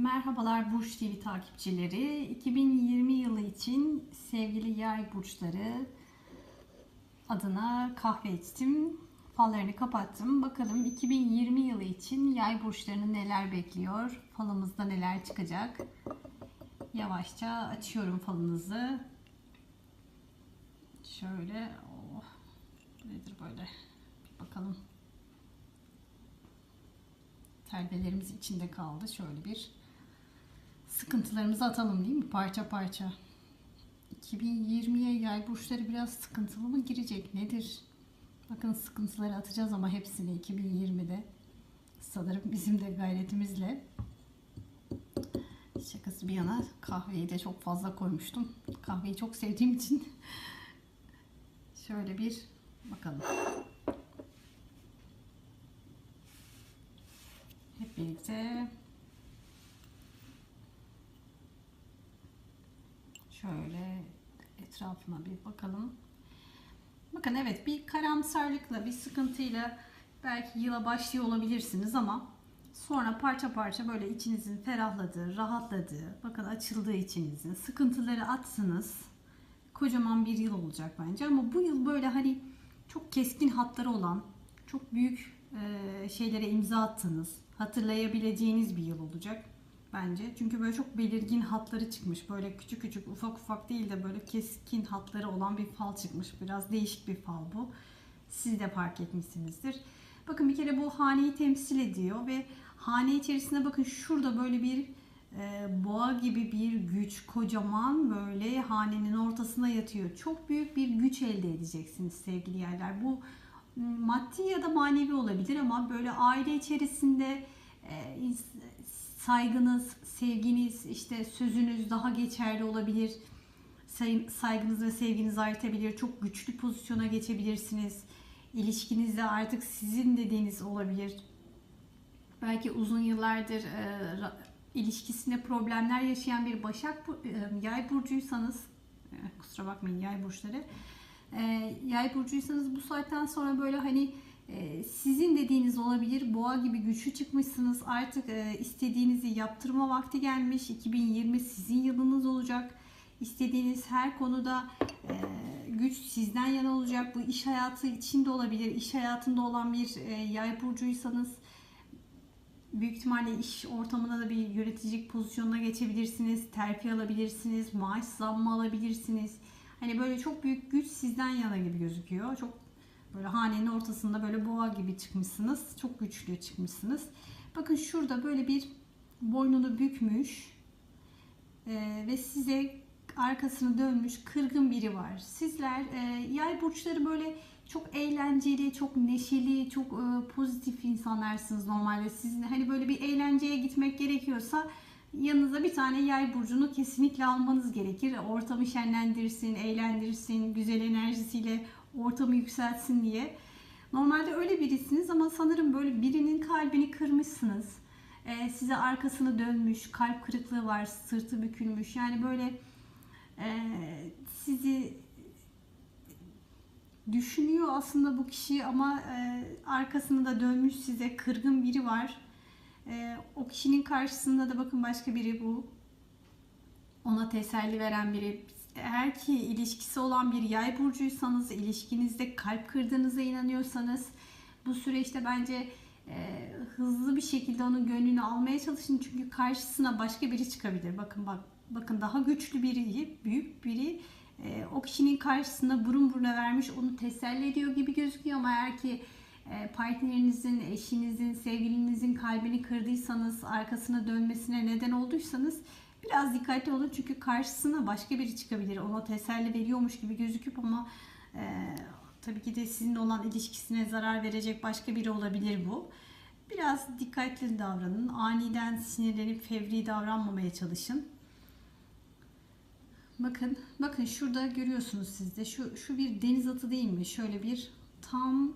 Merhabalar Burç TV takipçileri. 2020 yılı için sevgili yay burçları adına kahve içtim. Fallarını kapattım. Bakalım 2020 yılı için yay burçlarını neler bekliyor? Falımızda neler çıkacak? Yavaşça açıyorum falınızı. Şöyle oh, nedir böyle? Bir bakalım. Telbelerimiz içinde kaldı. Şöyle bir sıkıntılarımızı atalım değil mi? Parça parça. 2020'ye yay burçları biraz sıkıntılı mı girecek? Nedir? Bakın sıkıntıları atacağız ama hepsini 2020'de. Sanırım bizim de gayretimizle. Şakası bir yana kahveyi de çok fazla koymuştum. Kahveyi çok sevdiğim için. Şöyle bir bakalım. Hep birlikte şöyle etrafına bir bakalım. Bakın evet bir karamsarlıkla, bir sıkıntıyla belki yıla başlıyor olabilirsiniz ama sonra parça parça böyle içinizin ferahladığı, rahatladığı, bakın açıldığı içinizin, sıkıntıları atsınız. Kocaman bir yıl olacak bence ama bu yıl böyle hani çok keskin hatları olan, çok büyük şeylere imza attınız. Hatırlayabileceğiniz bir yıl olacak bence. Çünkü böyle çok belirgin hatları çıkmış. Böyle küçük küçük ufak ufak değil de böyle keskin hatları olan bir fal çıkmış. Biraz değişik bir fal bu. Siz de fark etmişsinizdir. Bakın bir kere bu haneyi temsil ediyor ve hane içerisinde bakın şurada böyle bir e, boğa gibi bir güç kocaman böyle hanenin ortasına yatıyor. Çok büyük bir güç elde edeceksiniz sevgili yerler. Bu maddi ya da manevi olabilir ama böyle aile içerisinde e, saygınız, sevginiz, işte sözünüz daha geçerli olabilir. Saygınız ve sevginiz artabilir. Çok güçlü pozisyona geçebilirsiniz. İlişkinizde artık sizin dediğiniz olabilir. Belki uzun yıllardır e, ilişkisinde problemler yaşayan bir Başak e, Yay burcuysanız e, kusura bakmayın Yay burçları. E, yay burcuysanız bu saatten sonra böyle hani sizin dediğiniz olabilir. Boğa gibi güçlü çıkmışsınız. Artık e, istediğinizi yaptırma vakti gelmiş. 2020 sizin yılınız olacak. İstediğiniz her konuda e, güç sizden yana olacak. Bu iş hayatı içinde olabilir. İş hayatında olan bir yay burcuysanız büyük ihtimalle iş ortamında da bir yöneticilik pozisyonuna geçebilirsiniz. Terfi alabilirsiniz. Maaş zammı alabilirsiniz. Hani böyle çok büyük güç sizden yana gibi gözüküyor. Çok Böyle hanenin ortasında böyle boğa gibi çıkmışsınız. Çok güçlü çıkmışsınız. Bakın şurada böyle bir boynunu bükmüş e, ve size arkasını dönmüş kırgın biri var. Sizler e, yay burçları böyle çok eğlenceli, çok neşeli, çok e, pozitif insanlarsınız normalde. Sizin hani böyle bir eğlenceye gitmek gerekiyorsa yanınıza bir tane yay burcunu kesinlikle almanız gerekir. Ortamı şenlendirsin, eğlendirsin, güzel enerjisiyle ortamı yükseltsin diye. Normalde öyle birisiniz ama sanırım böyle birinin kalbini kırmışsınız. Ee, size arkasını dönmüş, kalp kırıklığı var, sırtı bükülmüş. Yani böyle e, sizi düşünüyor aslında bu kişi ama e, arkasını da dönmüş size kırgın biri var. E, o kişinin karşısında da bakın başka biri bu. Ona teselli veren biri, eğer ki ilişkisi olan bir yay burcuysanız, ilişkinizde kalp kırdığınıza inanıyorsanız bu süreçte bence e, hızlı bir şekilde onun gönlünü almaya çalışın. Çünkü karşısına başka biri çıkabilir. Bakın bak bakın daha güçlü biri, büyük biri e, o kişinin karşısında burun buruna vermiş onu teselli ediyor gibi gözüküyor ama eğer ki e, partnerinizin, eşinizin, sevgilinizin kalbini kırdıysanız, arkasına dönmesine neden olduysanız Biraz dikkatli olun çünkü karşısına başka biri çıkabilir. Ona teselli veriyormuş gibi gözüküp ama e, tabii ki de sizinle olan ilişkisine zarar verecek başka biri olabilir bu. Biraz dikkatli davranın. Aniden sinirlenip fevri davranmamaya çalışın. Bakın, bakın şurada görüyorsunuz siz de. Şu, şu bir deniz atı değil mi? Şöyle bir tam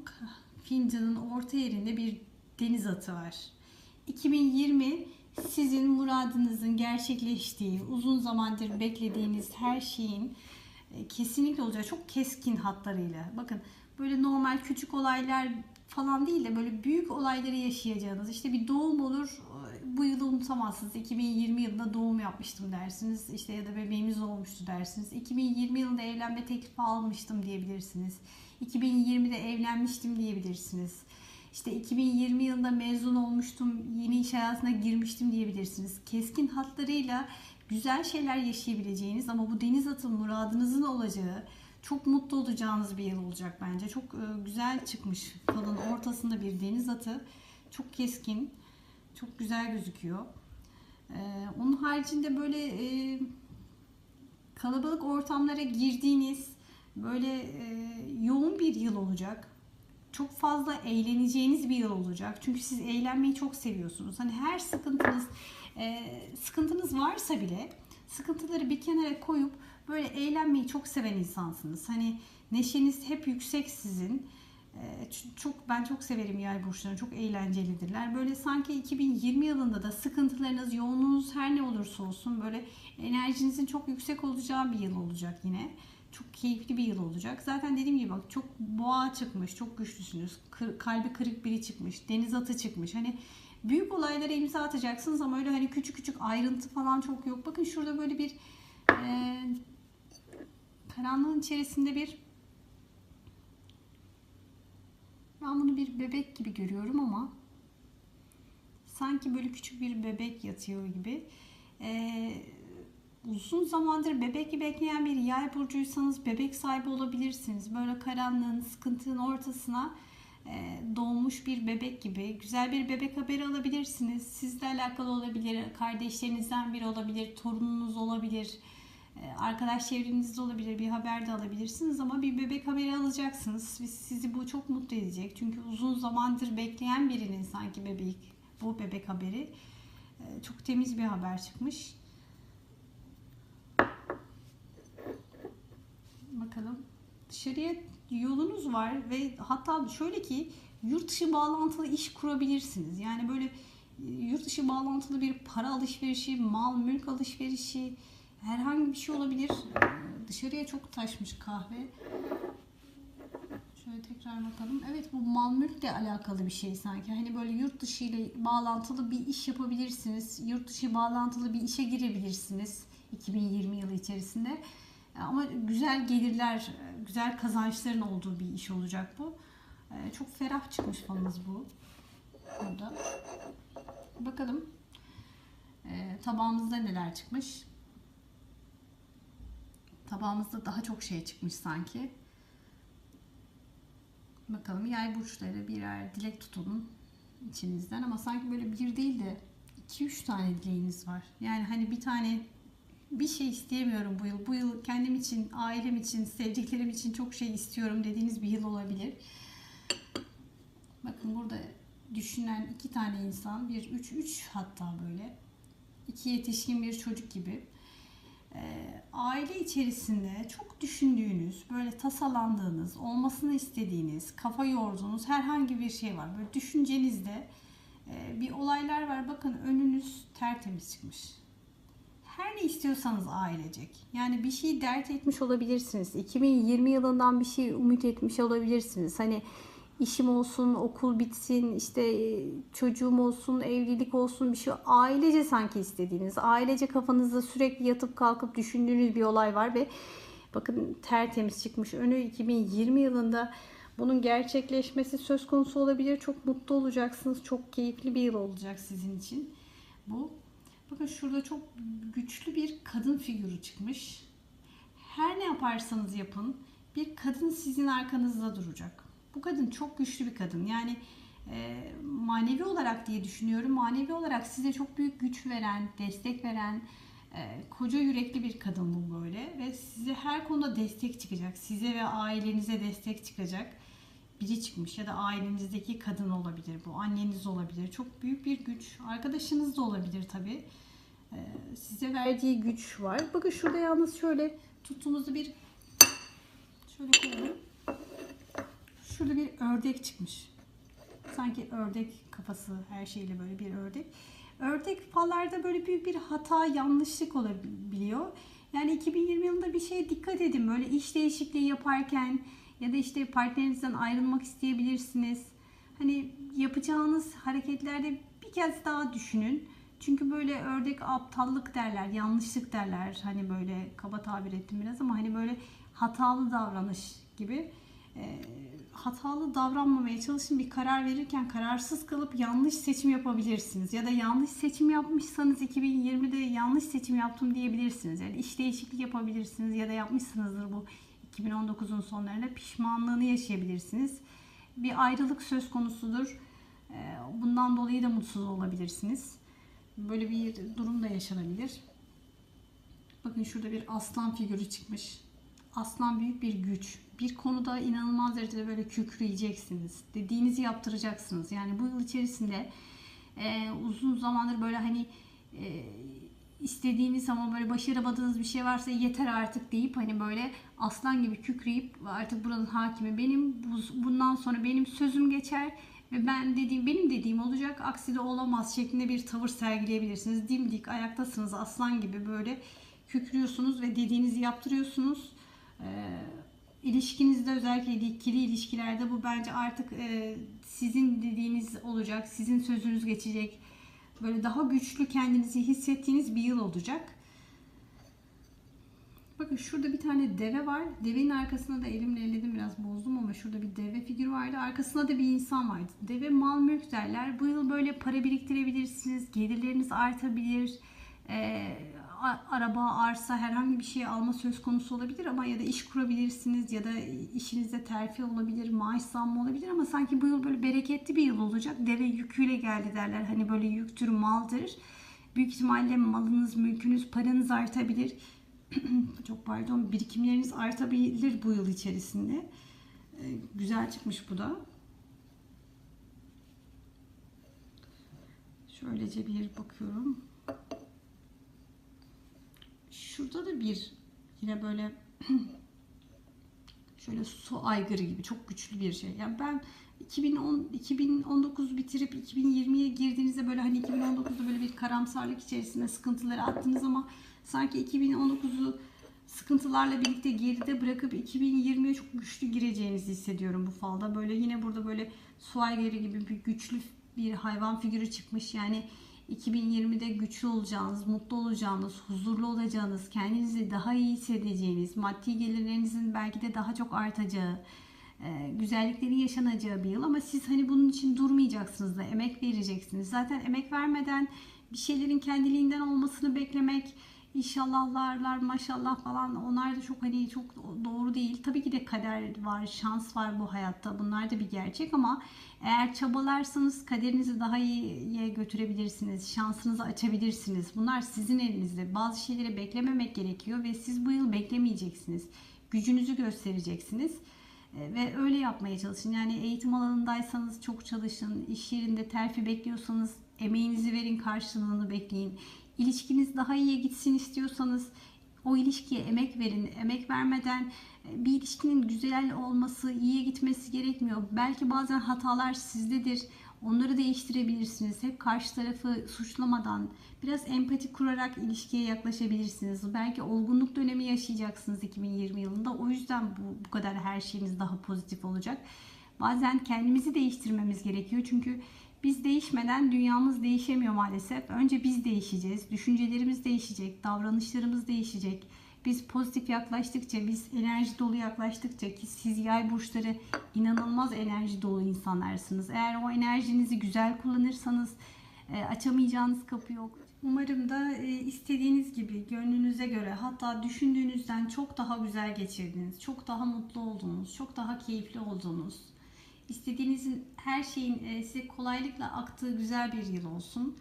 fincanın orta yerinde bir deniz atı var. 2020 sizin muradınızın gerçekleştiği, uzun zamandır beklediğiniz her şeyin e, kesinlikle olacağı çok keskin hatlarıyla. Bakın böyle normal küçük olaylar falan değil de böyle büyük olayları yaşayacağınız. İşte bir doğum olur, bu yılın unutamazsınız. 2020 yılında doğum yapmıştım dersiniz. İşte ya da bebeğimiz olmuştu dersiniz. 2020 yılında evlenme teklifi almıştım diyebilirsiniz. 2020'de evlenmiştim diyebilirsiniz. İşte 2020 yılında mezun olmuştum, yeni iş hayatına girmiştim diyebilirsiniz. Keskin hatlarıyla güzel şeyler yaşayabileceğiniz ama bu deniz atı muradınızın olacağı, çok mutlu olacağınız bir yıl olacak bence. Çok e, güzel çıkmış falın ortasında bir deniz atı. Çok keskin, çok güzel gözüküyor. E, onun haricinde böyle e, kalabalık ortamlara girdiğiniz böyle yoğun bir yıl olacak. Çok fazla eğleneceğiniz bir yıl olacak. Çünkü siz eğlenmeyi çok seviyorsunuz. Hani her sıkıntınız e, sıkıntınız varsa bile sıkıntıları bir kenara koyup böyle eğlenmeyi çok seven insansınız. Hani neşeniz hep yüksek sizin. Ee, çok ben çok severim yay burçlarını. Çok eğlencelidirler. Böyle sanki 2020 yılında da sıkıntılarınız, yoğunluğunuz her ne olursa olsun böyle enerjinizin çok yüksek olacağı bir yıl olacak yine. Çok keyifli bir yıl olacak. Zaten dediğim gibi bak çok boğa çıkmış, çok güçlüsünüz. Kır, kalbi kırık biri çıkmış, deniz atı çıkmış. Hani büyük olaylara imza atacaksınız ama öyle hani küçük küçük ayrıntı falan çok yok. Bakın şurada böyle bir e, karanlığın içerisinde bir ben bunu bir bebek gibi görüyorum ama sanki böyle küçük bir bebek yatıyor gibi. Ee, uzun zamandır bebek bekleyen bir yay burcuysanız bebek sahibi olabilirsiniz. Böyle karanlığın, sıkıntının ortasına e, doğmuş bir bebek gibi güzel bir bebek haberi alabilirsiniz. Sizle alakalı olabilir, kardeşlerinizden biri olabilir, torununuz olabilir ee, arkadaş çevrenizde olabilir bir haber de alabilirsiniz ama bir bebek haberi alacaksınız. Sizi bu çok mutlu edecek. Çünkü uzun zamandır bekleyen birinin sanki bebek bu bebek haberi ee, çok temiz bir haber çıkmış. Bakalım. Dışarıya yolunuz var ve hatta şöyle ki yurt dışı bağlantılı iş kurabilirsiniz. Yani böyle e, yurt dışı bağlantılı bir para alışverişi, mal mülk alışverişi, herhangi bir şey olabilir. Dışarıya çok taşmış kahve. Şöyle tekrar bakalım. Evet bu mal mülkle alakalı bir şey sanki. Hani böyle yurt dışı ile bağlantılı bir iş yapabilirsiniz. Yurt dışı bağlantılı bir işe girebilirsiniz 2020 yılı içerisinde. Ama güzel gelirler, güzel kazançların olduğu bir iş olacak bu. Ee, çok ferah çıkmış falımız bu. Burada. Bakalım e, tabağımızda neler çıkmış. Tabağımızda daha çok şey çıkmış sanki. Bakalım yay burçları birer dilek tutun içinizden ama sanki böyle bir değil de 2-3 tane dileğiniz var. Yani hani bir tane bir şey isteyemiyorum bu yıl. Bu yıl kendim için, ailem için, sevdiklerim için çok şey istiyorum dediğiniz bir yıl olabilir. Bakın burada düşünen iki tane insan, bir üç, üç hatta böyle. iki yetişkin bir çocuk gibi e, aile içerisinde çok düşündüğünüz, böyle tasalandığınız, olmasını istediğiniz, kafa yorduğunuz herhangi bir şey var. Böyle düşüncenizde e, bir olaylar var. Bakın önünüz tertemiz çıkmış. Her ne istiyorsanız ailecek. Yani bir şey dert etmiş olabilirsiniz. 2020 yılından bir şey umut etmiş olabilirsiniz. Hani işim olsun, okul bitsin, işte e, çocuğum olsun, evlilik olsun bir şey ailece sanki istediğiniz, ailece kafanızda sürekli yatıp kalkıp düşündüğünüz bir olay var ve bakın tertemiz çıkmış. Önü 2020 yılında bunun gerçekleşmesi söz konusu olabilir. Çok mutlu olacaksınız. Çok keyifli bir yıl olacak sizin için. Bu. Bakın şurada çok güçlü bir kadın figürü çıkmış. Her ne yaparsanız yapın bir kadın sizin arkanızda duracak. Bu kadın çok güçlü bir kadın. Yani e, manevi olarak diye düşünüyorum. Manevi olarak size çok büyük güç veren, destek veren, e, koca yürekli bir kadın bu böyle. Ve size her konuda destek çıkacak. Size ve ailenize destek çıkacak biri çıkmış ya da ailenizdeki kadın olabilir bu. Anneniz olabilir. Çok büyük bir güç. Arkadaşınız da olabilir tabii. E, size verdiği güç var. Bakın şurada yalnız şöyle tuttuğumuzda bir şöyle koyalım. Şurada bir ördek çıkmış. Sanki ördek kafası her şeyle böyle bir ördek. Ördek fallarda böyle büyük bir hata, yanlışlık olabiliyor. Yani 2020 yılında bir şeye dikkat edin. Böyle iş değişikliği yaparken ya da işte partnerinizden ayrılmak isteyebilirsiniz. Hani yapacağınız hareketlerde bir kez daha düşünün. Çünkü böyle ördek aptallık derler, yanlışlık derler. Hani böyle kaba tabir ettim biraz ama hani böyle hatalı davranış gibi. Ee, hatalı davranmamaya çalışın. Bir karar verirken kararsız kalıp yanlış seçim yapabilirsiniz. Ya da yanlış seçim yapmışsanız 2020'de yanlış seçim yaptım diyebilirsiniz. Yani iş değişiklik yapabilirsiniz ya da yapmışsınızdır bu 2019'un sonlarında pişmanlığını yaşayabilirsiniz. Bir ayrılık söz konusudur. Ee, Bundan dolayı da mutsuz olabilirsiniz. Böyle bir durum da yaşanabilir. Bakın şurada bir aslan figürü çıkmış. Aslan büyük bir güç. Bir konuda inanılmaz derecede böyle kükreyeceksiniz. Dediğinizi yaptıracaksınız. Yani bu yıl içerisinde e, uzun zamandır böyle hani e, istediğiniz ama böyle başaramadığınız bir şey varsa yeter artık deyip hani böyle aslan gibi kükreyip artık buranın hakimi benim bu- bundan sonra benim sözüm geçer ve ben dediğim benim dediğim olacak aksi de olamaz şeklinde bir tavır sergileyebilirsiniz. Dimdik ayaktasınız aslan gibi böyle kükrüyorsunuz ve dediğinizi yaptırıyorsunuz. Ee, ilişkinizde özellikle ikili ilişkilerde bu bence artık e, sizin dediğiniz olacak, sizin sözünüz geçecek. Böyle daha güçlü kendinizi hissettiğiniz bir yıl olacak. Bakın şurada bir tane deve var. Devenin arkasında da elimle elledim biraz bozdum ama şurada bir deve figürü vardı. Arkasında da bir insan vardı. Deve mal mülk derler. Bu yıl böyle para biriktirebilirsiniz. Gelirleriniz artabilir. A- araba, arsa herhangi bir şey alma söz konusu olabilir ama ya da iş kurabilirsiniz ya da işinizde terfi olabilir, maaş zammı olabilir ama sanki bu yıl böyle bereketli bir yıl olacak. Deve yüküyle geldi derler. Hani böyle yüktür, maldır. Büyük ihtimalle malınız, mülkünüz, paranız artabilir. Çok pardon, birikimleriniz artabilir bu yıl içerisinde. Ee, güzel çıkmış bu da. Şöylece bir bakıyorum. Şurada da bir yine böyle şöyle su aygırı gibi çok güçlü bir şey. Yani ben 2010 2019 bitirip 2020'ye girdiğinizde böyle hani 2019'da böyle bir karamsarlık içerisinde sıkıntıları attınız ama sanki 2019'u sıkıntılarla birlikte geride bırakıp 2020'ye çok güçlü gireceğinizi hissediyorum bu falda. Böyle yine burada böyle su aygırı gibi bir güçlü bir hayvan figürü çıkmış. Yani 2020'de güçlü olacağınız, mutlu olacağınız, huzurlu olacağınız, kendinizi daha iyi hissedeceğiniz, maddi gelirlerinizin belki de daha çok artacağı, e, güzelliklerin yaşanacağı bir yıl ama siz hani bunun için durmayacaksınız da emek vereceksiniz. Zaten emek vermeden bir şeylerin kendiliğinden olmasını beklemek İnşallahlarlar maşallah falan onlar da çok hani çok doğru değil. Tabii ki de kader var, şans var bu hayatta. Bunlar da bir gerçek ama eğer çabalarsanız kaderinizi daha iyiye götürebilirsiniz. Şansınızı açabilirsiniz. Bunlar sizin elinizde. Bazı şeyleri beklememek gerekiyor ve siz bu yıl beklemeyeceksiniz. Gücünüzü göstereceksiniz. E, Ve öyle yapmaya çalışın. Yani eğitim alanındaysanız çok çalışın. İş yerinde terfi bekliyorsanız emeğinizi verin, karşılığını bekleyin. İlişkiniz daha iyiye gitsin istiyorsanız o ilişkiye emek verin. Emek vermeden e, bir ilişkinin güzel olması, iyiye gitmesi gerekmiyor. Belki bazen hatalar sizdedir. Onları değiştirebilirsiniz. Hep karşı tarafı suçlamadan biraz empati kurarak ilişkiye yaklaşabilirsiniz. Belki olgunluk dönemi yaşayacaksınız 2020 yılında. O yüzden bu, bu kadar her şeyiniz daha pozitif olacak. Bazen kendimizi değiştirmemiz gerekiyor. Çünkü biz değişmeden dünyamız değişemiyor maalesef. Önce biz değişeceğiz. Düşüncelerimiz değişecek, davranışlarımız değişecek. Biz pozitif yaklaştıkça, biz enerji dolu yaklaştıkça ki siz yay burçları inanılmaz enerji dolu insanlarsınız. Eğer o enerjinizi güzel kullanırsanız e, açamayacağınız kapı yok. Umarım da e, istediğiniz gibi, gönlünüze göre hatta düşündüğünüzden çok daha güzel geçirdiniz. Çok daha mutlu oldunuz, çok daha keyifli oldunuz. İstediğinizin her şeyin e, size kolaylıkla aktığı güzel bir yıl olsun.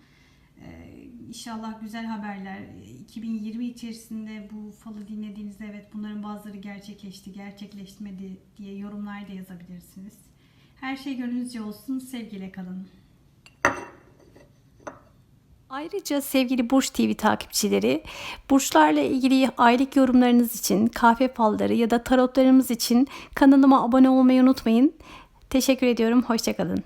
Ee, İnşallah güzel haberler. e, 2020 içerisinde bu falı dinlediğinizde evet bunların bazıları gerçekleşti, gerçekleşmedi diye yorumlar da yazabilirsiniz. Her şey gönlünüzce olsun. Sevgiyle kalın. Ayrıca sevgili Burç TV takipçileri, burçlarla ilgili aylık yorumlarınız için, kahve falları ya da tarotlarımız için kanalıma abone olmayı unutmayın. Teşekkür ediyorum, hoşçakalın.